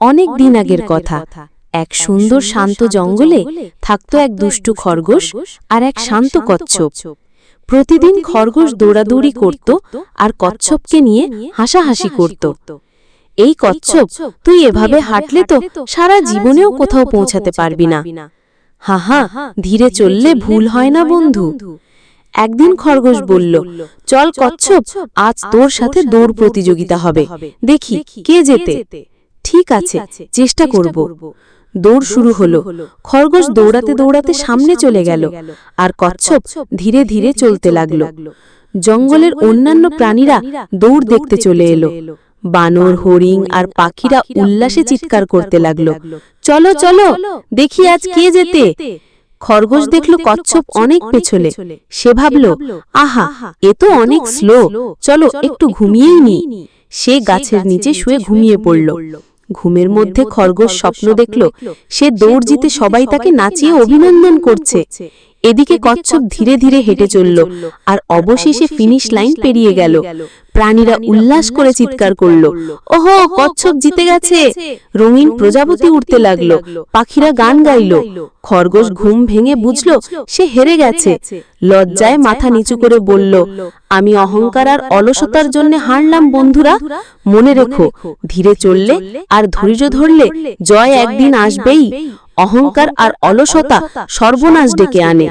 অনেক দিন আগের কথা। এক সুন্দর শান্ত জঙ্গলে থাকত এক দুষ্টু খরগোশ আর এক শান্ত কচ্ছপ। প্রতিদিন খরগোশ দৌড়াদৌড়ি করত আর কচ্ছপকে নিয়ে হাসাহাসি করত। এই কচ্ছপ তুই এভাবে হাঁটলে তো সারা জীবনেও কোথাও পৌঁছাতে পারবি না। হা হা ধীরে চললে ভুল হয় না বন্ধু। একদিন খরগোশ বলল চল কচ্ছপ আজ তোর সাথে দৌড় প্রতিযোগিতা হবে। দেখি কে যেতে ঠিক আছে চেষ্টা করব। দৌড় শুরু হলো। খরগোশ দৌড়াতে দৌড়াতে সামনে চলে গেল। আর কচ্ছপ ধীরে ধীরে চলতে লাগল। জঙ্গলের অন্যান্য প্রাণীরা দৌড় দেখতে চলে এলো। বানর হরিণ আর পাখিরা উল্লাসে চিৎকার করতে লাগল। চলো চলো দেখি আজ কে যেতে খরগোশ দেখল কচ্ছপ অনেক পেছলে। সে ভাবল আহা এ তো অনেক স্লো চলো একটু ঘুমিয়েই নি। সে গাছের নিচে শুয়ে ঘুমিয়ে পড়ল ঘুমের মধ্যে খরগোশ স্বপ্ন দেখল সে দৌড় জিতে সবাই তাকে নাচিয়ে অভিনন্দন করছে। এদিকে কচ্ছপ ধীরে ধীরে হেঁটে চলল। আর অবশেষে ফিনিশ লাইন পেরিয়ে গেল। প্রাণীরা উল্লাস করে চিৎকার করল। ওহো কচ্ছপ জিতে গেছে। রঙিন প্রজাপতি উঠতে লাগল। পাখিরা গান গাইল। খরগোশ ঘুম ভেঙে বুঝল সে হেরে গেছে। লজ্জায় মাথা নিচু করে বলল আমি অহংকার আর অলসতার জন্য হারলাম বন্ধুরা। মনে রেখো ধীরে চললে আর ধৈর্য ধরলে জয় একদিন আসবেই। অহংকার আর অলসতা সর্বনাশ ডেকে আনে।